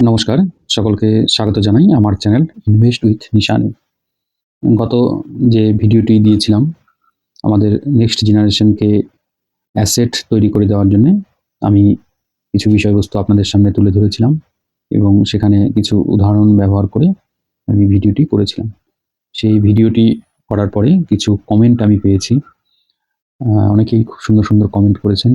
নমস্কার, সকলকে স্বাগত জানাই আমার চ্যানেল ইনভেস্ট উইথ নিশান গত যে ভিডিওটি দিয়েছিলাম, আমাদের নেক্সট জেনারেশনকে অ্যাসেট তৈরি করে দেওয়ার জন্য, আমি কিছু বিষয়বস্তু আপনাদের সামনে তুলে ধরেছিলাম এবং সেখানে কিছু উদাহরণ ব্যবহার করে আমি ভিডিওটি করেছিলাম। সেই ভিডিওটি করার পরে কিছু কমেন্ট আমি পেয়েছি। অনেকেই খুব সুন্দর সুন্দর কমেন্ট করেছেন।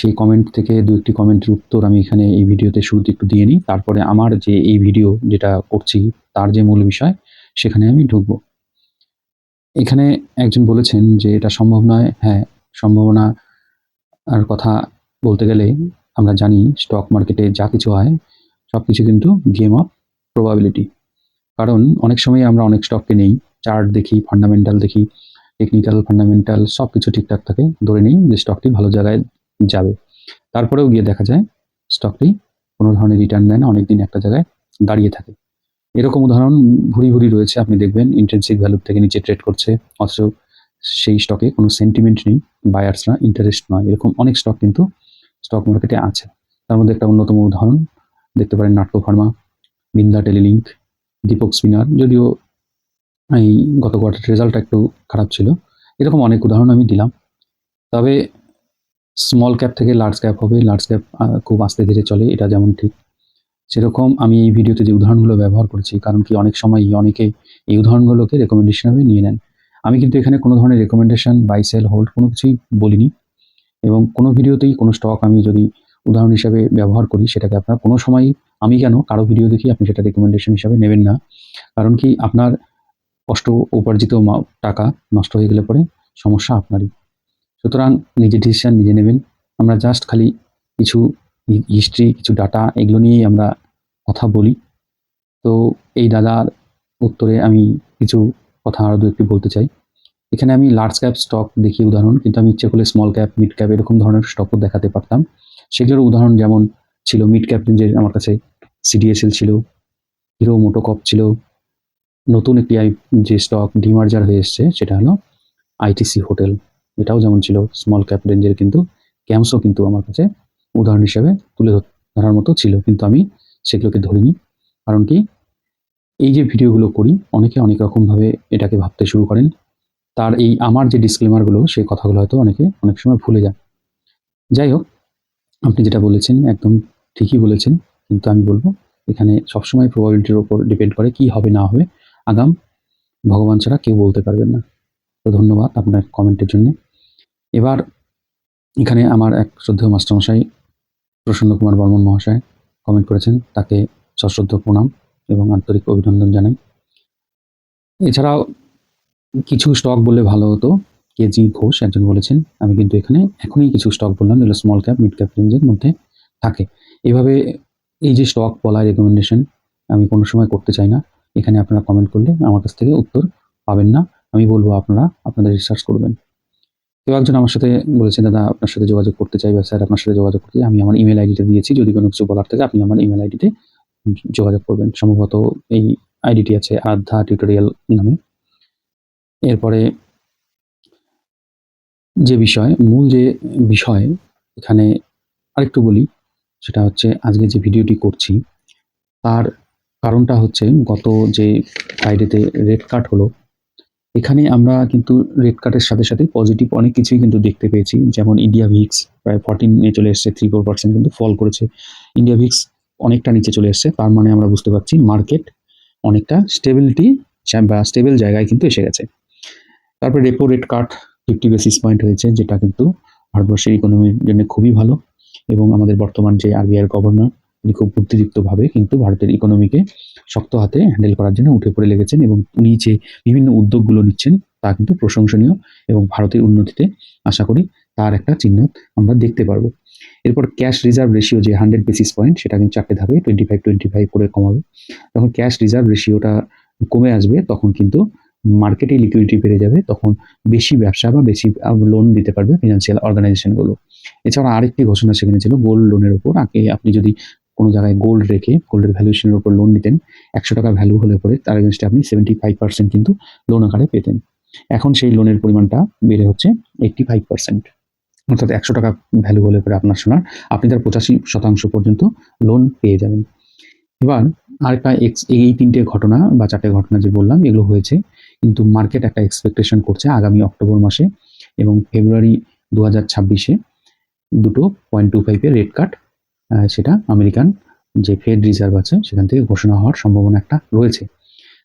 সেই কমেন্ট থেকে দু একটি কমেন্টের উত্তর আমি এখানে এই ভিডিওতে শুরুতে একটু দিয়ে নিই। তারপরে আমার যে এই ভিডিও যেটা করছি, তার যে মূল বিষয়, সেখানে আমি ঢুকবো। এখানে একজন বলেছেন যে, এটা সম্ভব নয়। হ্যাঁ সম্ভাবনা আর কথা বলতে গেলে আমরা জানি স্টক মার্কেটে যা কিছু হয়, সব কিছু কিন্তু গেম অফ প্রবাবিলিটি কারণ অনেক সময় আমরা অনেক স্টককে নেই চার্ট দেখি ফান্ডামেন্টাল দেখি টেকনিক্যাল ফান্ডামেন্টাল সব কিছু ঠিকঠাক থাকে, ধরে নিই যে স্টকটি ভালো জায়গায় যাবে। তারপরেও গিয়ে দেখা যায় স্টকটি কোনো ধরনের রিটার্ন দেয় না, অনেকদিন একটা জায়গায় দাঁড়িয়ে থাকে। এরকম উদাহরণ ভুরি ভুরি রয়েছে, আপনি দেখবেন ইন্টেন্সিভ ভ্যালুর থেকে নিচে ট্রেড করছে, অথচ সেই স্টকে কোনো সেন্টিমেন্ট নেই বায়ার্সরা ইন্টারেস্ট নয়, এরকম অনেক স্টক কিন্তু স্টক মার্কেটে আছে। তার মধ্যে একটা অন্যতম উদাহরণ, দেখতে পারেন নাটকো ফার্মা বিন্দা টেলিলিঙ্ক দীপক স্পিনার, যদিও এই গত কোয়ার্টার রেজাল্টটা একটু খারাপ ছিল, এরকম অনেক উদাহরণ আমি দিলাম। তবে স্মল ক্যাপ থেকে লার্জ ক্যাপ হবে লার্জ ক্যাপ খুব আস্তে ধীরে চলে, এটা যেমন ঠিক। সেরকম আমি এই ভিডিওতে যে উদাহরণগুলো ব্যবহার করেছি, কারণ কি অনেক সময় অনেকে এই উদাহরণগুলোকে রেকমেন্ডেশন হিসেবে নিয়ে নেন। আমি কিন্তু এখানে কোনো ধরনের রেকমেন্ডেশন বাই সেল হোল্ড কোনো কিছুই বলিনি। এবং কোনো ভিডিওতেই কোনো স্টক আমি যদি উদাহরণ হিসাবে ব্যবহার করি, সেটাকে আপনার কোনো সময় আমি কেন, কারও ভিডিও দেখি আপনি সেটা রেকমেন্ডেশন হিসাবে নেবেন না। কারণ কি আপনার কষ্ট, উপার্জিত টাকা নষ্ট হয়ে গেলে পরে সমস্যা আপনারই। সুতরাং নিজে ডিসিশান নিজে নেবেন। আমরা জাস্ট খালি কিছু হিস্ট্রি কিছু ডাটা এগুলো নিয়েই আমরা কথা বলি। তো এই দাদার উত্তরে আমি কিছু কথা আরও দু একটি বলতে চাই। এখানে আমি লার্জ ক্যাপ স্টক দেখি উদাহরণ, কিন্তু আমি ইচ্ছে করলে স্মল ক্যাপ মিড ক্যাপ এরকম ধরনের স্টকও দেখাতে পারতাম। সেগুলোর উদাহরণ যেমন ছিল মিড ক্যাপ রেঞ্জের আমার কাছে সিডিএসএল ছিল হিরো মোটোকপ ছিল। নতুন একটি যে স্টক ডিমার্জার হয়ে এসছে, সেটা হলো আইটিসি হোটেল এটাও যেমন ছিল স্মল ক্যাপ রেঞ্জের কিন্তু ক্যাম্পসও কিন্তু আমার কাছে উদাহরণ হিসেবে তুলে ধর- ধরার মতো ছিল, কিন্তু আমি সেগুলোকে ধরিনি। কারণ কি? এই যে ভিডিওগুলো করি, অনেকে অনেক রকমভাবে এটাকে ভাবতে শুরু করেন। তার এই আমার যে ডিসক্লেমারগুলো সেই কথাগুলো হয়তো অনেকে অনেক সময় ভুলে যান। যাই হোক, আপনি যেটা বলেছেন একদম ঠিকই বলেছেন, কিন্তু আমি বলব, এখানে সবসময় প্রবাবিলিটির ওপর ডিপেন্ড করে কি হবে, না হবে, আগাম ভগবান ছাড়া কেউ বলতে পারবেন না। তো ধন্যবাদ আপনার কমেন্টের জন্য। এবার এখানে আমার এক শ্রদ্ধেয় মাস্টারমশাই প্রসন্ন কুমার বর্মন মহাশয় কমেন্ট করেছেন, তাকে সশ্রদ্ধ প্রণাম এবং আন্তরিক অভিনন্দন জানাই। এছাড়াও কিছু স্টক বললে ভালো হতো কেজি ঘোষ একজন বলেছেন, আমি কিন্তু এখানে এখনই কিছু স্টক বললাম, যেগুলো স্মল ক্যাপ মিড ক্যাপ রেঞ্জের মধ্যে থাকে। এভাবে এই যে স্টক বলা রেকমেন্ডেশন আমি কোনো সময় করতে চাই না, এখানে আপনারা কমেন্ট করলে আমার কাছ থেকে উত্তর পাবেন না, আমি বলব আপনারা, আপনাদের রিসার্চ করবেন। কেউ একজন আমার সাথে বলেছে, দাদা, আপনার সাথে যোগাযোগ করতে চাই বা স্যার, আপনার সাথে যোগাযোগ করতে চাই। আমি আমার ইমেল আইডিটা দিয়েছি। যদি কোনো কিছু বলার থাকে, আপনি আমার ইমেল আইডিতে যোগাযোগ করবেন। সম্ভবত এই আইডিটি আছে আরাধ্যা টিউটোরিয়াল নামে। এরপরে যে বিষয়, মূল যে বিষয়, এখানে আরেকটু বলি, সেটা হচ্ছে আজকে যে ভিডিওটি করছি, তার কারণটা হচ্ছে গত যে ফ্রাইডেতে রেড কার্ড হলো এখানে আমরা কিন্তু রেড কার্ডের সাথে সাথে পজিটিভ অনেক কিছুই কিন্তু দেখতে পেয়েছি। যেমন ইন্ডিয়া ভিক্স প্রায় ফর্টিনে চলে এসছে থ্রি ফোর পার্সেন্ট কিন্তু ফল করেছে। ইন্ডিয়া ভিক্স অনেকটা নিচে চলে এসছে, তার মানে আমরা বুঝতে পারছি মার্কেট অনেকটা স্টেবিলিটি বা স্টেবল জায়গায় কিন্তু এসে গেছে। তারপরে repo rate cut fifty basis point হয়েছে, যেটা কিন্তু ভারতবর্ষের ইকোনমির জন্য খুবই ভালো। এবং আমাদের বর্তমান যে আরবিআইয়ের গভর্নর তিনি খুব বুদ্ধিদীপ্তভাবে কিন্তু ভারতের ইকোনমিকে শক্ত হাতে হ্যান্ডেল করার জন্য উঠে পড়ে লেগেছেন এবং উনি যে বিভিন্ন উদ্যোগগুলো নিচ্ছেন তা কিন্তু প্রশংসনীয় এবং ভারতের উন্নতিতে আশা করি তার একটা চিহ্ন আমরা দেখতে পারব। এরপর ক্যাশ রিজার্ভ রেশিও যে হান্ড্রেড বেসিস পয়েন্ট সেটা কিন্তু চারটে ধাপে টোয়েন্টি ফাইভ টোয়েন্টি ফাইভ করে কমাবে। যখন ক্যাশ রিজার্ভ রেশিওটা কমে আসবে তখন কিন্তু মার্কেটে লিকুইডিটি বেড়ে যাবে, তখন বেশি ব্যবসা বা বেশি লোন দিতে পারবে ফিনান্সিয়াল অর্গানাইজেশনগুলো এছাড়া আরেকটি ঘোষণা সেখানে ছিল গোল্ড লোনের উপর আগে আপনি যদি কোনো জায়গায় গোল্ড রেখে গোল্ডের ভ্যালুয়েশনের উপর লোন নিতেন, একশো টাকা ভ্যালু হলে পরে তার এগেনস্টে আপনি সেভেন্টি ফাইভ পার্সেন্ট কিন্তু লোন আকারে পেতেন। এখন সেই লোনের পরিমাণটা বেড়ে হচ্ছে এইট্টি ফাইভ পার্সেন্ট অর্থাৎ একশো টাকা ভ্যালু হলে পরে আপনার সোনার আপনি তার পঁচাশি শতাংশ পর্যন্ত লোন পেয়ে যাবেন। এবার আরেকটা এক্স এই তিনটে ঘটনা বা চারটে ঘটনা যে বললাম, এগুলো হয়েছে। কিন্তু মার্কেট একটা এক্সপেকটেশন করছে আগামী অক্টোবর মাসে এবং ফেব্রুয়ারি দু হাজার ছাব্বিশে দুটো পয়েন্ট টু ফাইভের রেট কাট সেটা আমেরিকান যে ফেড রিজার্ভ আছে, সেখান থেকে ঘোষণা হওয়ার সম্ভাবনা একটা রয়েছে।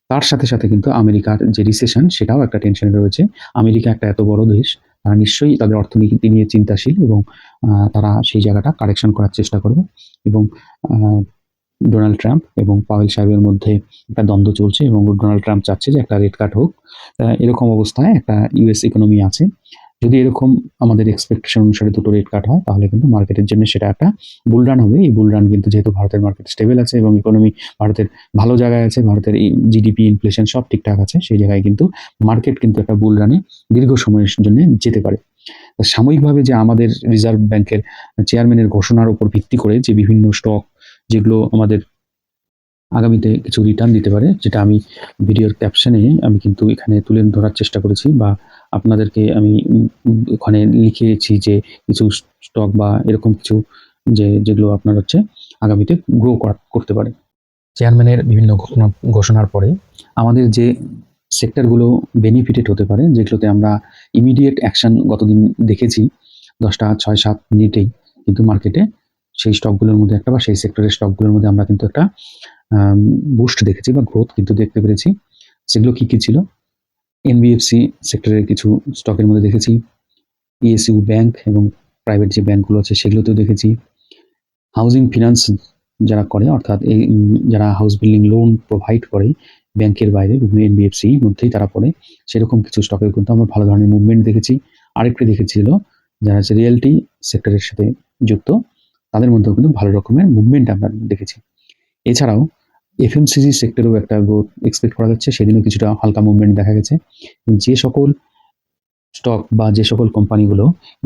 তার সাথে সাথে কিন্তু আমেরিকার যে রিসেশন সেটাও একটা টেনশনে রয়েছে। আমেরিকা একটা এত বড় দেশ, তারা নিশ্চয়ই তাদের অর্থনীতি নিয়ে চিন্তাশীল এবং তারা সেই জায়গাটা কারেকশন করার চেষ্টা করবে এবং ডোনাল্ড ট্রাম্প এবং পাওয়েল সাহেবের মধ্যে একটা দ্বন্দ্ব চলছে এবং ডোনাল্ড ট্রাম্প চাচ্ছে যে একটা রেড কাট হোক। এরকম অবস্থায় একটা ইউএস ইকোনমি আছে। যদি এরকম আমাদের এক্সপেকটেশন অনুসারে দুটো রেট কাট হয়, তাহলে কিন্তু মার্কেটের জন্য সেটা একটা বুলরান হবে। এই বুলরান কিন্তু যেহেতু ভারতের মার্কেট স্টেবল আছে এবং ইকোনমি ভারতের ভালো জায়গায় আছে, ভারতের জিডিপি ইনফ্লেশন সব ঠিকঠাক আছে, সেই জায়গায় কিন্তু মার্কেট কিন্তু একটা বুলরানে দীর্ঘ সময়ের জন্য যেতে পারে। সাময়িকভাবে যে আমাদের রিজার্ভ ব্যাংকের চেয়ারম্যানের ঘোষণার উপর ভিত্তি করে যে বিভিন্ন স্টক যেগুলো আমাদের আগামীতে কিছু রিটার্ন দিতে পারে যেটা আমি ভিডিওর ক্যাপশনে আমি কিন্তু এখানে তুলে ধরার চেষ্টা করেছি বা আপনাদেরকে আমি ওখানে লিখেছি যে কিছু স্টক বা এরকম কিছু যে যেগুলো আপনার হচ্ছে আগামীতে গ্রো করতে পারে। চেয়ারম্যানের বিভিন্ন ঘোষণা ঘোষণার পরে আমাদের যে সেক্টরগুলো বেনিফিটেড হতে পারে যেগুলোতে আমরা ইমিডিয়েট অ্যাকশন গতদিন দেখেছি দশটা ছয় সাত মিনিটেই কিন্তু মার্কেটে সেই স্টকগুলোর মধ্যে একটা বা সেই সেক্টরের স্টকগুলোর মধ্যে আমরা কিন্তু একটা বুস্ট দেখেছি বা গ্রোথ কিন্তু দেখতে পেরেছি। সেগুলো কী কী ছিল? এনবিএফসি সেক্টরের কিছু স্টকের মধ্যে দেখেছি। ইএসইউ ব্যাংক এবং প্রাইভেট যে ব্যাংকগুলো আছে সেগুলোতেও দেখেছি। হাউজিং ফিনান্স যারা করে, অর্থাৎ এই যারা হাউস বিল্ডিং লোন প্রোভাইড করে ব্যাংকের বাইরে, বিভিন্ন এনবিএফসি মধ্যেই তারা পড়ে সেরকম কিছু স্টকের কিন্তু আমরা ভালো ধরনের মুভমেন্ট দেখেছি। আরেকটি দেখেছিল যারা হচ্ছে রিয়েলটি সেক্টরের সাথে যুক্ত, তাদের মধ্যেও কিন্তু ভালো রকমের মুভমেন্ট আমরা দেখেছি। এছাড়াও এফএমসিজি সেক্টরেও একটা গ্রোথ এক্সপেক্ট করা যাচ্ছে। সেদিনও কিছুটা হালকা মুভমেন্ট দেখা গেছে। যে সকল স্টক বা যে সকল কোম্পানিগুলো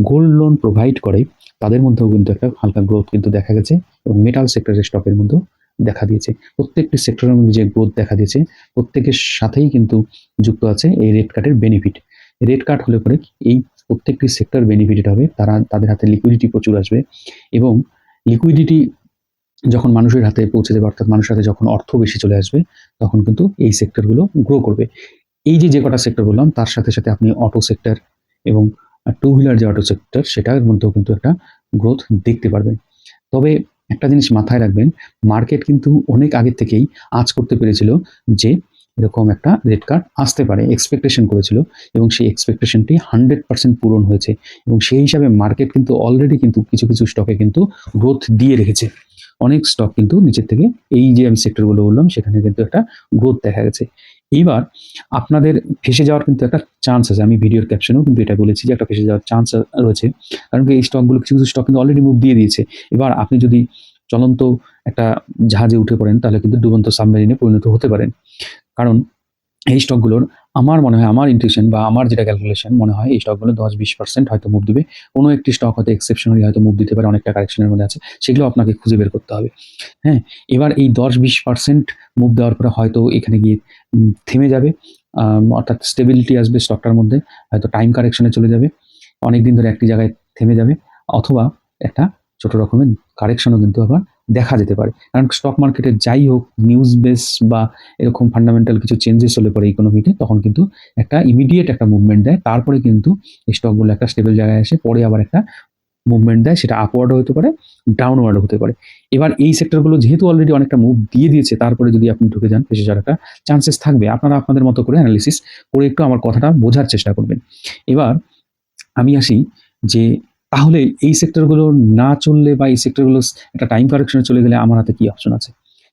গোল্ড লোন প্রোভাইড করে, তাদের মধ্যেও কিন্তু একটা হালকা গ্রোথ কিন্তু দেখা গেছে এবং মেটাল সেক্টরের স্টকের মধ্যেও দেখা দিয়েছে। প্রত্যেকটি সেক্টরের মধ্যে যে গ্রোথ দেখা দিয়েছে, প্রত্যেকের সাথেই কিন্তু যুক্ত আছে এই রেড কার্ডের বেনিফিট রেড কার্ড হলে পরে এই প্রত্যেকটি সেক্টর বেনিফিটেড হবে। তারা, তাদের হাতে লিকুইডিটি প্রচুর আসবে এবং লিকুইডিটি যখন মানুষের হাতে পৌঁছে দেবে, অর্থাৎ মানুষের হাতে যখন অর্থ বেশি চলে আসবে, তখন কিন্তু এই সেক্টরগুলো গ্রো করবে। এই যে যে কটা সেক্টর বললাম, তার সাথে সাথে আপনি অটো সেক্টর এবং টু হুইলার যে অটো সেক্টর সেটার মধ্যেও কিন্তু একটা গ্রোথ দেখতে পারবেন। তবে একটা জিনিস মাথায় রাখবেন মার্কেট কিন্তু অনেক আগের থেকেই আজ করতে পেরেছিল যে, এরকম একটা রেড কার্ড আসতে পারে এক্সপেকটেশন করেছিল এবং সেই এক্সপেকটেশনটি হান্ড্রেড পার্সেন্ট পূরণ হয়েছে এবং সেই হিসাবে মার্কেট কিন্তু অলরেডি কিন্তু কিছু কিছু স্টকে কিন্তু গ্রোথ দিয়ে রেখেছে। অনেক স্টক কিন্তু নিচের থেকে এই যে আমি সেক্টরগুলো বললাম, সেখানে কিন্তু একটা গ্রোথ দেখা গেছে। এইবার আপনাদের ফেসে যাওয়ার কিন্তু একটা চান্স আছে। আমি ভিডিওর ক্যাপশনেও কিন্তু এটা বলেছি যে একটা ফেসে যাওয়ার চান্স রয়েছে। কারণ কি এই স্টকগুলো কিছু কিছু স্টক কিন্তু অলরেডি মুভ দিয়ে দিয়েছে। এবার আপনি যদি চলন্ত একটা জাহাজে উঠে পড়েন, তাহলে কিন্তু ডুবন্ত সাবমেরিনে পরিণত হতে পারেন। কারণ এই স্টকগুলোর আমার মনে হয়, আমার ইনটিউশন বা আমার যেটা ক্যালকুলেশন মনে হয়, এই স্টকগুলো দশ বিশ পার্সেন্ট হয়তো মুভ দিবে। কোনো একটি স্টক হয়তো এক্সেপশনালি হয়তো মুভ দিতে পারে, অনেকটা কারেকশনের মধ্যে আছে। সেগুলো আপনাকে খুঁজে বের করতে হবে। হ্যাঁ এবার এই দশ বিশ পার্সেন্ট মুভ দেওয়ার পরে হয়তো এখানে গিয়ে থেমে যাবে। অর্থাৎ স্টেবিলিটি আসবে স্টকটার মধ্যে, হয়তো টাইম কারেকশনে চলে যাবে। অনেক দিন ধরে একটি জায়গায় থেমে যাবে। অথবা একটা ছোট রকমের কারেকশনও কিন্তু আবার দেখা যেতে পারে। কারণ স্টক মার্কেটে যাই হোক নিউজ বেস বা এরকম ফান্ডামেন্টাল কিছু চেঞ্জেস হলে পরে ইকোনমিতে তখন কিন্তু একটা ইমিডিয়েট একটা মুভমেন্ট দেয়। তারপরে কিন্তু এই স্টকগুলো একটা স্টেবল জায়গায় এসে পরে আবার একটা মুভমেন্ট দেয়, সেটা আপওয়ার্ডও হতে পারে ডাউনওয়ার্ডও হতে পারে। এবার এই সেক্টরগুলো যেহেতু অলরেডি অনেকটা মুভ দিয়ে দিয়েছে, তারপরে যদি আপনি ঢুকে যান পেশে যাওয়ার একটা চান্সেস থাকবে। আপনারা আপনাদের মতো করে অ্যানালিসিস করে একটু আমার কথাটা বোঝার চেষ্টা করবেন। এবার আমি আসি যে তাহলে এই সেক্টরগুলো না চললে বা এই সেক্টরগুলো একটা টাইম কারেকশনে চলে গেলে আমার হাতে কী অপশন আছে?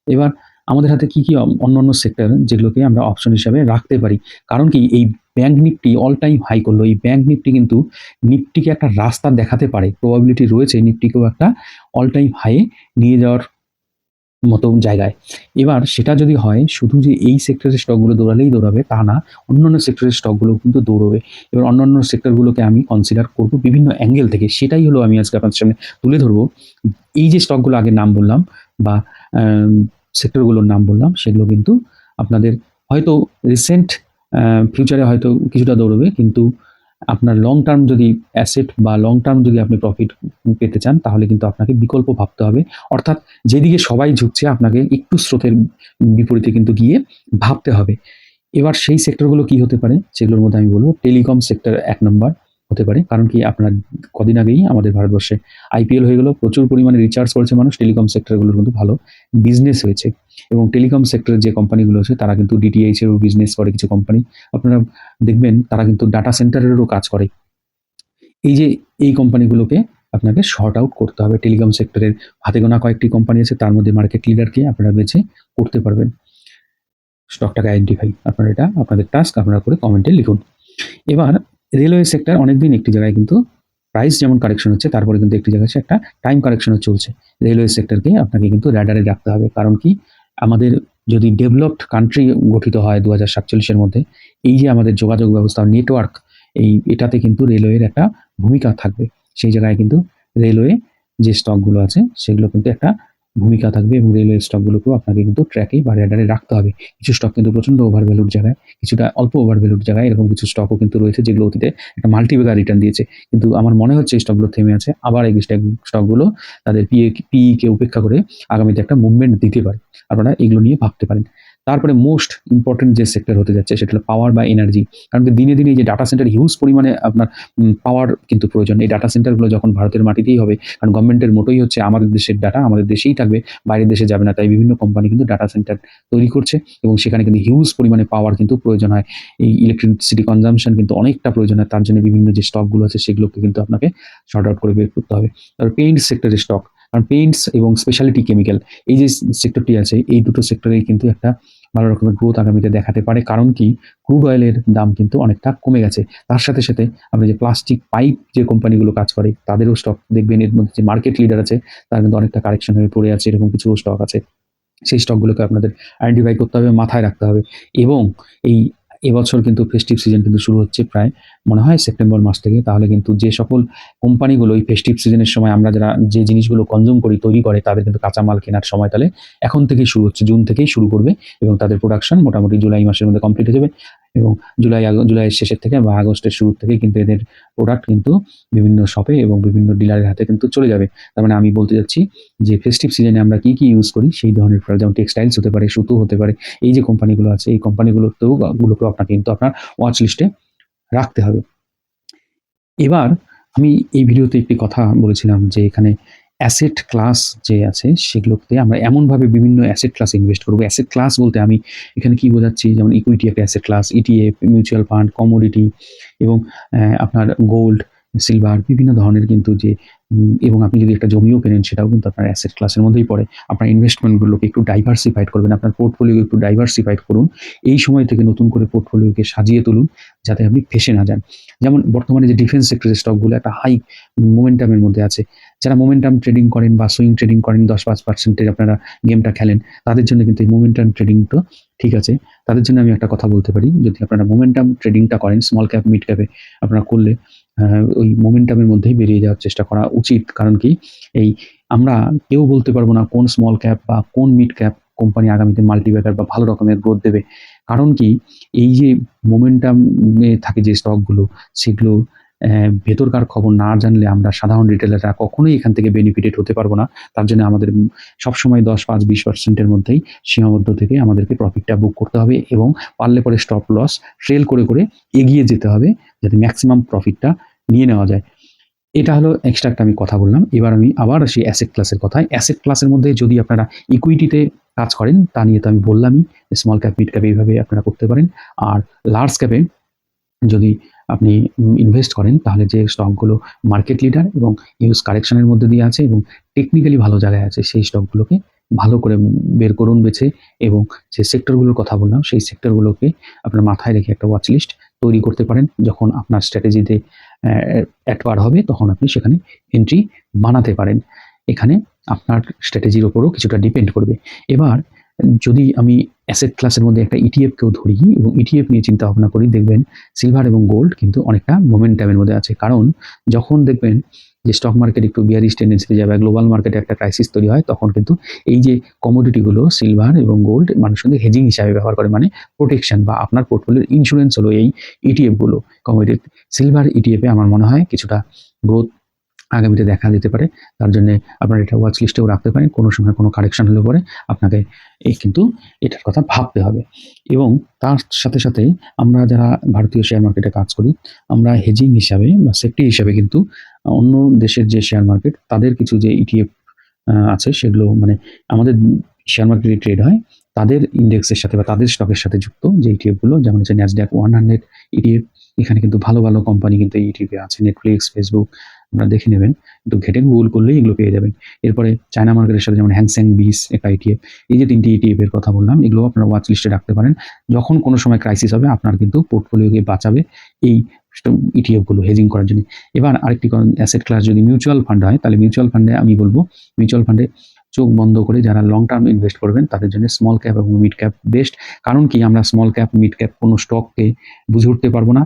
এবার আমাদের হাতে কি কি অন্য অন্য সেক্টর যেগুলোকে আমরা অপশন হিসাবে রাখতে পারি? কারণ কি, এই bank Nifty all time high করল। এই ব্যাঙ্ক নিফটি কিন্তু নিফটিকে একটা রাস্তা দেখাতে পারে। প্রবাবিলিটি রয়েছে নিফটিকেও একটা অল টাইম হাইয়ে নিয়ে যাওয়ার মতো জায়গায়। এবার সেটা যদি হয়, শুধু যে এই সেক্টরের স্টকগুলো দৌড়ালেই দৌড়াবে তা না, অন্যান্য সেক্টরের স্টকগুলো কিন্তু দৌড়বে। এবার অন্যান্য সেক্টরগুলোকে আমি কনসিডার করব বিভিন্ন অ্যাঙ্গেল থেকে। সেটাই হলো আমি আজকে আপনাদের সামনে তুলে ধরবো। এই যে স্টকগুলো আগে নাম বললাম বা সেক্টরগুলোর নাম বললাম, সেগুলো কিন্তু আপনাদের হয়তো রিসেন্ট ফিউচারে হয়তো কিছুটা দৌড়বে, কিন্তু আপনার লং টার্ম যদি অ্যাসেট বা লং টার্ম যদি আপনি প্রফিট পেতে চান, তাহলে কিন্তু আপনাকে বিকল্প ভাবতে হবে। অর্থাৎ যেদিকে সবাই ঝুঁকছে, আপনাকে একটু স্রোতের বিপরীতে কিন্তু গিয়ে ভাবতে হবে। এবার সেই সেক্টরগুলো কি হতে পারে? সেগুলোর মধ্যে আমি বলব টেলিকম সেক্টর এক নম্বর হতে পারে। কারণ কি, আপনার কদিন আগেই আমাদের ভারতবর্ষে আইপিএল হয়ে গেলো। প্রচুর পরিমাণে রিচার্জ করেছে মানুষ। টেলিকম সেক্টরগুলোর কিন্তু ভালো বিজনেস হয়েছে। এবং টেলিকম সেক্টরের যে কোম্পানিগুলো আছে, তারা কিন্তু ডিটিএইচ এরও বিজনেস করে কিছু কোম্পানি আপনারা দেখবেন, তারা কিন্তু ডাটা সেন্টারেরও কাজ করে। এই যে, এই কোম্পানিগুলোকে আপনাকে শর্ট আউট করতে হবে। টেলিকম সেক্টরের হাতে গোনা কয়েকটি কোম্পানি আছে, তার মধ্যে মার্কেট লিডারকে আপনারা বেছে করতে পারবেন। স্টকটাকে আইডেন্টিফাই আপনারা এটা, আপনাদের টাস্ক আপনারা করে কমেন্টে লিখুন। এবার রেলওয়ে সেক্টর অনেকদিন একটি জায়গায় কিন্তু প্রাইস যেমন কারেকশন হচ্ছে, তারপরে কিন্তু একটি জায়গায় একটা টাইম কারেকশনও চলছে। রেলওয়ে সেক্টরকে আপনাকে কিন্তু র্যাডারে রাখতে হবে। কারণ কি? আমাদের যদি ডেভেলপড কান্ট্রি গঠিত হয় দু হাজার সাতচল্লিশের মধ্যে, এই যে আমাদের যোগাযোগ ব্যবস্থা নেটওয়ার্ক এই এটাতে কিন্তু রেলওয়ের একটা ভূমিকা থাকবে। সেই জায়গায় কিন্তু রেলওয়ে যে স্টকগুলো আছে, সেগুলো কিন্তু একটা ভূমিকা থাকবে এবং রেলওয়ে স্টকগুলোকেও আপনাকে কিন্তু ট্র্যাকে বা রেডারে রাখতে হবে। কিছু স্টক কিন্তু প্রচণ্ড ওভার ভ্যালুড জায়গায়, কিছুটা অল্প ওভার ভ্যালুড জায়গায় এরকম কিছু স্টকও কিন্তু রয়েছে যেগুলো অতীতে একটা মাল্টিবেগা রিটার্ন দিয়েছে। কিন্তু আমার মনে হচ্ছে এই স্টকগুলো থেমে আছে, আবার এই স্টকগুলো তাদের পিএ পিইকে উপেক্ষা করে আগামীতে একটা মুভমেন্ট দিতে পারে। আপনারা এগুলো নিয়ে ভাবতে পারেন। তারপরে মোস্ট ইম্পর্টেন্ট যে সেক্টর হতে যাচ্ছে, সেটা হলো পাওয়ার বা এনার্জি কারণ দিনে দিনে এই যে ডাটা সেন্টার হিউজ পরিমাণে আপনার পাওয়ার কিন্তু প্রয়োজন। এই ডাটা সেন্টারগুলো যখন ভারতের মাটিতেই হবে, কারণ গভর্নমেন্টের মোটোই হচ্ছে আমাদের দেশের ডাটা আমাদের দেশেই থাকবে, বাইরের দেশে যাবে না, তাই বিভিন্ন কোম্পানি কিন্তু ডাটা সেন্টার তৈরি করছে এবং সেখানে কিন্তু হিউজ পরিমাণে পাওয়ার কিন্তু প্রয়োজন হয়। এই ইলেকট্রিসিটি কনজামশন কিন্তু অনেকটা প্রয়োজন হয়, তার জন্য বিভিন্ন যে স্টকগুলো আছে, সেগুলোকে কিন্তু আপনাকে শর্ট আউট করে বের করতে হবে। তারপর পেইন্ট সেক্টরের স্টক কারণ পেইন্টস এবং স্পেশালিটি কেমিক্যাল এই যে সেক্টরটি আছে, এই দুটো সেক্টরেই কিন্তু একটা ভালো রকমের গ্রোথ আগামীতে দেখাতে পারে। কারণ কি? ক্রুড অয়েলের দাম কিন্তু অনেকটা কমে গেছে। তার সাথে সাথে আপনি যে প্লাস্টিক পাইপ যে কোম্পানিগুলো কাজ করে, তাদেরও স্টক দেখবেন। এর মধ্যে যে মার্কেট লিডার আছে, তার কিন্তু অনেকটা কারেকশন হয়ে পড়ে আছে, এরকম কিছু স্টক আছে। সেই স্টকগুলোকে আপনাদের আইডেন্টিফাই করতে হবে, মাথায় রাখতে হবে। এবং এই এবছর কিন্তু ফেস্টিভ সিজন কিন্তু শুরু হচ্ছে প্রায়, মনে হয় সেপ্টেম্বর মাস থেকে। তাহলে কিন্তু যে সকল কোম্পানিগুলো এই ফেস্টিভ সিজনের সময় আমরা যারা যে জিনিসগুলো কনজিউম করি, তৈরি করে, তাদের কিন্তু কাঁচামাল কেনার সময় তাহলে এখন থেকেই শুরু হচ্ছে, জুন থেকেই শুরু করবে এবং তাদের প্রোডাকশন মোটামুটি জুলাই মাসের মধ্যে কমপ্লিট হয়ে যাবে। এবং জুলাই জুলাইয়ের শেষের থেকে বা আগস্টের শুরু থেকে কিন্তু এদের প্রোডাক্ট কিন্তু বিভিন্ন শপে এবং বিভিন্ন ডিলারের হাতে কিন্তু চলে যাবে। তার মানে আমি বলতে যাচ্ছি যে ফেস্টিভ সিজনে আমরা কি কি ইউজ করি, সেই ধরনের প্রোডাক্ট যেমন টেক্সটাইলস হতে পারে, সুতো হতে পারে, এই যে কোম্পানিগুলো আছে, এই কোম্পানিগুলোতেও গুলোকেও আপনাকে কিন্তু আপনার ওয়াচ লিস্টে রাখতে হবে। এবার আমি এই ভিডিওতে একটি কথা বলেছিলাম যে এখানে অ্যাসেট ক্লাস যে আছে, সেগুলোতে আমরা এমনভাবে বিভিন্ন অ্যাসেট ক্লাস ইনভেস্ট করব। অ্যাসেট ক্লাস বলতে আমি এখানে কি বোঝাচ্ছি? যেমন ইকুইটি একটা asset class ETF mutual fund commodity এবং আপনার গোল্ড সিলভার বিভিন্ন ধরনের কিন্তু যে এবং আপনি যদি একটা জমিও কেনেন সেটাও কিন্তু আপনার অ্যাসেট ক্লাসের মধ্যেই পড়ে। আপনার ইনভেস্টমেন্টগুলোকে একটু ডাইভার্সিফাইড করবেন, আপনার পোর্টফোলিও একটু ডাইভার্সিফাইড করুন। এই সময় থেকে নতুন করে পোর্টফোলিওকে সাজিয়ে তুলুন, যাতে আপনি ফেসে না যান। যেমন বর্তমানে যে ডিফেন্স সেক্টরের স্টকগুলো একটা হাই মোমেন্টামের মধ্যে আছে যারা মোমেন্টাম ট্রেডিং করেন বা সুইং ট্রেডিং করেন, দশ পাঁচ পার্সেন্টের আপনারা গেমটা খেলেন, তাদের জন্য কিন্তু এই মোমেন্টাম ট্রেডিংটা ঠিক আছে। তাদের জন্য আমি একটা কথা বলতে পারি, যদি আপনারা মোমেন্টাম ট্রেডিংটা করেন স্মল ক্যাপ মিড ক্যাপে আপনারা করলে ওই মোমেন্টামের মধ্যেই বেরিয়ে যাওয়ার চেষ্টা করা উচিত। কারণ কি? এই আমরা কেউ বলতে পারব না কোন স্মল ক্যাপ বা কোন মিড ক্যাপ কোম্পানি আগামীতে মাল্টিব্যাগার বা ভালো রকমের গ্রোথ দেবে। কারণ কি? এই যে মোমেন্টামে থাকে যে স্টকগুলো সেগুলো ভেতরকার খবর না জানলে আমরা সাধারণ রিটেলাররা কখনোই এখান থেকে বেনিফিটেড হতে পারব না। তার জন্য আমাদের সবসময় দশ, পাঁচ, বিশ পার্সেন্টের মধ্যেই সীমাবদ্ধ থেকে আমাদেরকে প্রফিটটা বুক করতে হবে এবং পারলে পরে স্টপ লস ট্রেল করে করে এগিয়ে যেতে হবে যাতে ম্যাক্সিমাম প্রফিটটা নিয়ে নেওয়া যায়। এটা হলো এক্সট্রা একটা আমি কথা বললাম। এবার আমি আবার আসি অ্যাসেট ক্লাসের কথায়। অ্যাসেট ক্লাসের মধ্যে যদি আপনারা ইকুইটিতে কাজ করেন, তা নিয়ে তো আমি বললামই স্মল ক্যাপ মিড ক্যাপ এইভাবে আপনারা করতে পারেন। আর লার্জ ক্যাপে যদি আপনি ইনভেস্ট করেন, তাহলে যে স্টকগুলো মার্কেট লিডার এবং ইউজ কারেকশনের মধ্যে দিয়ে আছে এবং টেকনিক্যালি ভালো জায়গায় আছে, সেই স্টকগুলোকে ভালো করে বের করুন, বেছে এবং যে সেক্টরগুলোর কথা বললাম, সেই সেক্টরগুলোকে আপনার মাথায় রেখে একটা ওয়াচ লিস্ট তৈরি করতে পারেন। যখন আপনার স্ট্র্যাটেজিতে অ্যাডওয়ার হবে, তখন আপনি সেখানে এন্ট্রি বানাতে পারেন। এখানে আপনার স্ট্র্যাটেজির ওপরও কিছুটা ডিপেন্ড করবে। এবার যদি আমি অ্যাসেট ক্লাসের মধ্যে একটা ইটিএফকেও ধরি এবং ইটিএফ নিয়ে চিন্তা ভাবনা করি, দেখবেন সিলভার এবং গোল্ড কিন্তু অনেকটা মোমেন্টামের মধ্যে আছে। কারণ যখন দেখবেন যে স্টক মার্কেট একটু বিয়ারিশ টেন্ডেন্সিতে যাবে গ্লোবাল মার্কেটে একটা ক্রাইসিস তৈরি হয়, তখন কিন্তু এই যে কমোডিটিগুলো সিলভার এবং গোল্ড মানুষ কিন্তু হেজিং হিসাবে ব্যবহার করে। মানে প্রোটেকশন বা আপনার পোর্টফোলিওর ইন্স্যুরেন্স হলো এই ইটিএফগুলো কমোডিটি সিলভার ইটিএফে আমার মনে হয় কিছুটা গ্রোথ আগামীতে দেখা যেতে পারে। তার জন্য আপনারা এটা ওয়াচ লিস্টেও রাখতে পারেন। কোনো সময় কোনো কারেকশন হলে পরে আপনাকে এই কিন্তু এটার কথা ভাবতে হবে। এবং তার সাথে সাথে আমরা যারা ভারতীয় শেয়ার মার্কেটে কাজ করি, আমরা হেজিং হিসাবে বা সেফটি হিসাবে কিন্তু অন্য দেশের যে শেয়ার মার্কেট তাদের কিছু যে ইটিএফ আছে সেগুলো মানে আমাদের শেয়ার মার্কেটে ট্রেড হয়, তাদের ইন্ডেক্সের সাথে বা তাদের স্টকের সাথে যুক্ত যে ইটিএফগুলো যেমন হচ্ছে ন্যাসড্যাক ওয়ান হান্ড্রেড ইটিএফ এখানে কিন্তু ভালো ভালো কোম্পানি কিন্তু ইটিএফে আছে। নেটফ্লিক্স ফেসবুক আপনারা দেখে নেবেন। একটু ঘেটে গুগল করলেই এগুলো পেয়ে যাবেন। এরপরে চায়না মার্কেটের সাথে যেমন হ্যাংস্যাং বিস একটা ইটিএফ এই যে তিনটি ইটিএফ এর কথা বললাম এগুলো আপনারা ওয়াচ লিস্টে রাখতে পারেন। যখন কোনো সময় ক্রাইসিস হবে, আপনার কিন্তু পোর্টফোলিওকে বাঁচাবে এই ইটিএফগুলো হেজিং করার জন্য। এবার আরেকটি অ্যাসেট ক্লাস যদি মিউচুয়াল ফান্ড হয়, তাহলে মিউচুয়াল ফান্ডে আমি বলব মিউচুয়াল ফান্ডে চোখ বন্ধ করে যারা লং টার্ম ইনভেস্ট করবেন, তাদের জন্য স্মল ক্যাপ এবং মিড ক্যাপ বেস্ট কারণ কি? আমরা স্মল ক্যাপ মিড ক্যাপ কোনো স্টককে বুঝে উঠতে পারব না।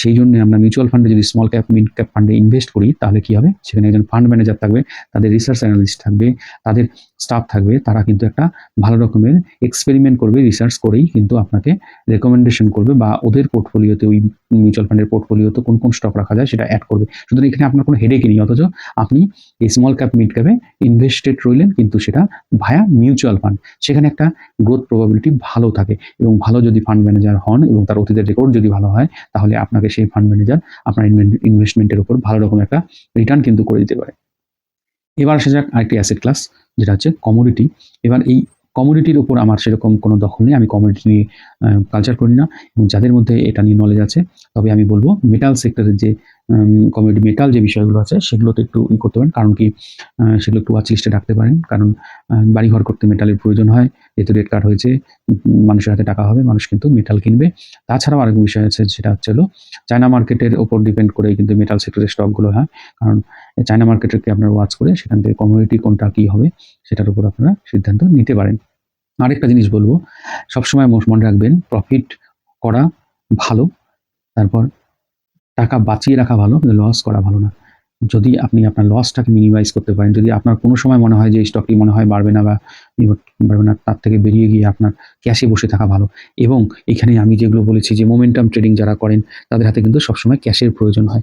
সেই জন্য আমরা মিউচুয়াল ফান্ডে যদি স্মল ক্যাপ মিড ক্যাপ ফান্ডে ইনভেস্ট করি, তাহলে কি হবে? সেখানে একজন ফান্ড ম্যানেজার থাকবে, তাদের রিসার্চ অ্যানালিস্ট থাকবে, তাদের স্টাফ থাকবে, তারা কিন্তু একটা ভালো রকমের এক্সপেরিমেন্ট করবে রিসার্চ করেই কিন্তু আপনাকে রেকমেন্ডেশন করবে বা ওদের পোর্টফোলিওতে ওই মিউচুয়াল ফান্ডের পোর্টফোলিওতে কোন কোন স্টক রাখা যায় সেটা অ্যাড করবে। সুতরাং এখানে আপনার কোনো হেডেকই নেই, অথচ আপনি এই স্মল ক্যাপ মিড ক্যাপে ইনভেস্টেড রইলেন কিন্তু সেটা ভায়া মিউচুয়াল ফান্ড সেখানে একটা গ্রোথ প্রবাবিলিটি ভালো থাকে এবং ভালো যদি ফান্ড ম্যানেজার হন এবং তার অতীতের রেকর্ড যদি ভালো হয়, তাহলে আপনাকে সেই ফান্ড ম্যানেজার আপনার ইনভেস্টমেন্টের উপর ভালো রকম একটা রিটার্ন কিন্তু করে দিতে পারে। এবার আসা যাক আরেকটি অ্যাসেট ক্লাস যেটা হচ্ছে কমোডিটি এবার এই কমোডিটির উপর আমার সেরকম কোনো দখল নেই, আমি কমোডিটি নিয়ে কালচার করি না এবং যাদের মধ্যে এটা নিয়ে নলেজ আছে, তবে আমি বলব মেটাল সেক্টরের যে কমিউনিটি মেটাল যে বিষয়গুলো আছে, সেগুলোতে একটু ই করতে পারেন। কারণ কি সেগুলো একটু ওয়াচ লিস্টে রাখতে পারেন। কারণ বাড়িঘর করতে মেটালের প্রয়োজন হয়। যেহেতু রেট কার্ড হয়েছে, মানুষের হাতে টাকা হবে, মানুষ কিন্তু মেটাল কিনবে। তাছাড়াও আরেক বিষয় আছে, সেটা হচ্ছে হলো চায়না মার্কেটের ওপর ডিপেন্ড করে কিন্তু মেটাল সেক্টরের স্টকগুলো হয়? কারণ চায়না মার্কেটকে আপনারা ওয়াচ করে, সেখান থেকে কমিউনিটি কোনটা কী হবে, সেটার উপর আপনারা সিদ্ধান্ত নিতে পারেন। আরেকটা জিনিস বলব, সবসময় মনে রাখবেন প্রফিট করা ভালো। তারপর টাকা বাঁচিয়ে রাখা ভালো লস করা ভালো না। যদি আপনি আপনার লসটাকে মিনিমাইজ করতে পারেন, যদি আপনার কোনো সময় মনে হয় যে এই স্টকটি মনে হয় বাড়বে না বা বাড়বে না, তার থেকে বেরিয়ে গিয়ে আপনার ক্যাশে বসে থাকা ভালো। এবং এখানে আমি যেগুলো বলেছি যে মোমেন্টাম ট্রেডিং যারা করেন, তাদের হাতে কিন্তু সবসময় ক্যাশের প্রয়োজন হয়।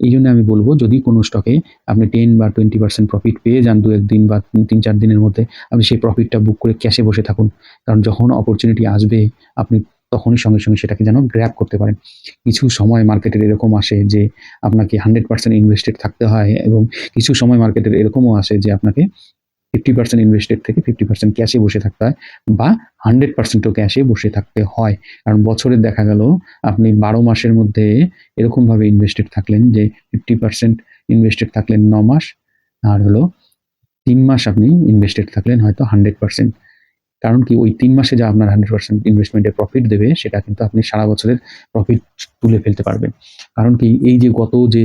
এই জন্য আমি বলব, যদি কোনো স্টকে আপনি টেন বা টোয়েন্টি পার্সেন্ট প্রফিট পেয়ে যান দু একদিন বা তিন- তিন চার দিনের মধ্যে, আপনি সেই প্রফিটটা বুক করে ক্যাশে বসে থাকুন। কারণ যখন অপরচুনিটি আসবে, আপনি তখনই সঙ্গে সঙ্গে সেটাকে যেন গ্র্যাপ করতে পারেন। কিছু সময় মার্কেটের এরকম আসে যে আপনাকে হান্ড্রেড পার্সেন্ট ইনভেস্টেড থাকতে হয় এবং কিছু সময় মার্কেটের এরকমও আসে যে আপনাকে ফিফটি পার্সেন্ট ইনভেস্টেড থেকে ফিফটি পার্সেন্ট ক্যাশে বসে থাকতে হয় বা হান্ড্রেড পার্সেন্টও ক্যাশে বসে থাকতে হয়। কারণ বছরে দেখা গেল আপনি বারো মাসের মধ্যে এরকমভাবে ইনভেস্টেড থাকলেন যে ফিফটি পার্সেন্ট ইনভেস্টেড থাকলেন ন মাস, আর হলো তিন মাস আপনি ইনভেস্টেড থাকলেন হয়তো হান্ড্রেড পার্সেন্ট কারণ কি ওই তিন মাসে যা আপনার হান্ড্রেড পার্সেন্ট ইনভেস্টমেন্টের প্রফিট দেবে, সেটা কিন্তু আপনি সারা বছরের প্রফিট তুলে ফেলতে পারবেন। কারণ কি এই যে গত যে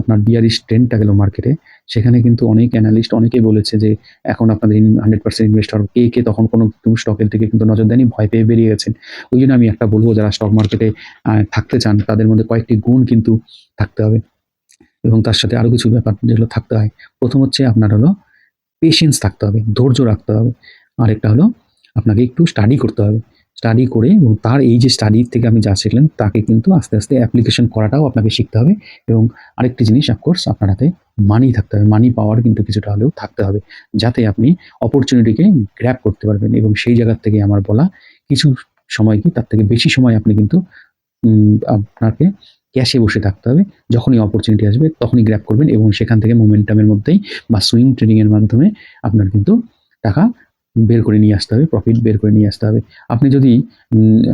আপনার বিয়ারিশ ট্রেন্ডটা গেল মার্কেটে সেখানে কিন্তু অনেক অ্যানালিস্ট অনেকেই বলেছে যে, এখন আপনাদের হান্ড্রেড পার্সেন্ট ইনভেস্টর কে কে তখন কোনো স্টকের দিকে কিন্তু নজর দেয়নি, ভয় পেয়ে বেরিয়ে গেছেন। ওই জন্য আমি একটা বলব, যারা স্টক মার্কেটে থাকতে চান, তাদের মধ্যে কয়েকটি গুণ কিন্তু থাকতে হবে। এবং তার সাথে আরও কিছু ব্যাপার যেগুলো থাকতে হয়। প্রথম হচ্ছে আপনার হলো পেশেন্স থাকতে হবে, ধৈর্য রাখতে হবে। আরেকটা হলো আপনাকে একটু স্টাডি করতে হবে। স্টাডি করে এবং তার এই যে স্টাডি থেকে আপনি যা শিখলেন, তাকে কিন্তু আস্তে আস্তে অ্যাপ্লিকেশন করাটাও আপনাকে শিখতে হবে এবং আরেকটি জিনিস অফকোর্স আপনার হাতে মানি থাকতে হবে। মানি পাওয়ার কিন্তু কিছুটা হলেও থাকতে হবে যাতে আপনি অপরচুনিটিকে গ্র্যাব করতে পারবেন এবং সেই জায়গার থেকে আমার বলা কিছু সময় কি, তার থেকে বেশি সময় আপনি কিন্তু আপনাকে ক্যাশে বসে থাকতে হবে। যখনই অপরচুনিটি আসবে, তখনই গ্র্যাব করবেন এবং সেখান থেকে মোমেন্টামের মধ্যেই বা সুইং ট্রেডিংয়ের মাধ্যমে আপনার কিন্তু টাকা বের করে নিয়ে আসতে হবে প্রফিট বের করে নিয়ে আসতে হবে। আপনি যদি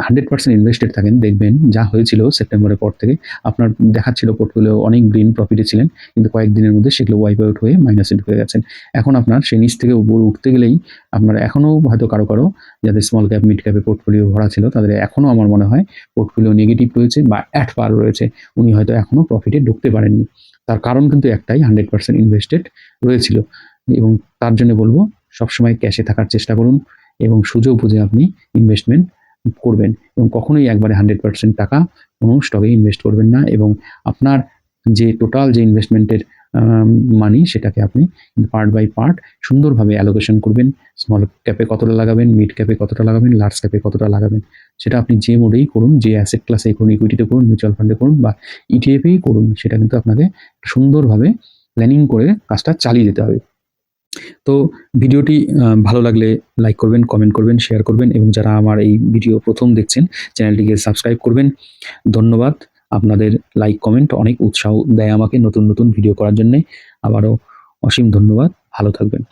হান্ড্রেড পার্সেন্ট ইনভেস্টেড থাকেন, দেখবেন যা হয়েছিল সেপ্টেম্বরের পর থেকে, আপনার দেখাচ্ছিল পোর্টফোলিও অনেক গ্রিন প্রফিটে ছিলেন, কিন্তু কয়েকদিনের মধ্যে সেগুলো ওয়াইপ আউট হয়ে মাইনাসে হয়ে গেছেন। এখন আপনার সেই নিচ থেকে উপরে উঠতে গেলেই আপনার এখনও হয়তো কারও কারও, যাদের স্মল ক্যাপ মিড ক্যাপে পোর্টফোলিও ভরা ছিল, তাদের এখনও আমার মনে হয় পোর্টফোলিও নেগেটিভ রয়েছে বা অ্যাট পার রয়েছে, উনি হয়তো এখনও প্রফিটে ঢুকতে পারেননি। তার কারণ কিন্তু একটাই হান্ড্রেড পার্সেন্ট ইনভেস্টেড রয়েছিল। এবং তার জন্য বলব সবসময় ক্যাশে থাকার চেষ্টা করুন এবং সুযোগ বুঝে আপনি ইনভেস্টমেন্ট করবেন এবং কখনোই একবারে হান্ড্রেড পার্সেন্ট টাকা কোনো স্টকে ইনভেস্ট করবেন না এবং আপনার যে টোটাল যে ইনভেস্টমেন্টের মানি সেটাকে আপনি পার্ট বাই পার্ট সুন্দরভাবে অ্যালোকেশন করবেন। স্মল ক্যাপে কতটা লাগাবেন মিড ক্যাপে কতটা লাগাবেন লার্জ ক্যাপে কতটা লাগাবেন, সেটা আপনি যে মোডেই করুন, যে অ্যাসেট ক্লাসে করুন ইকুইটিতে করুন মিউচুয়াল ফান্ডে করুন বা ইটিএফেই করুন, সেটা কিন্তু আপনাকে সুন্দরভাবে প্ল্যানিং করে কাজটা চালিয়ে যেতে হবে। তো ভিডিওটি ভালো লাগলে লাইক করবেন কমেন্ট করবেন শেয়ার করবেন এবং যারা আমার এই ভিডিও প্রথম দেখছেন, চ্যানেলটিকে সাবস্ক্রাইব করবেন। ধন্যবাদ। আপনাদের লাইক কমেন্ট অনেক উৎসাহ দেয় আমাকে নতুন নতুন ভিডিও করার জন্যে। আবারও অসীম ধন্যবাদ। ভালো থাকবেন।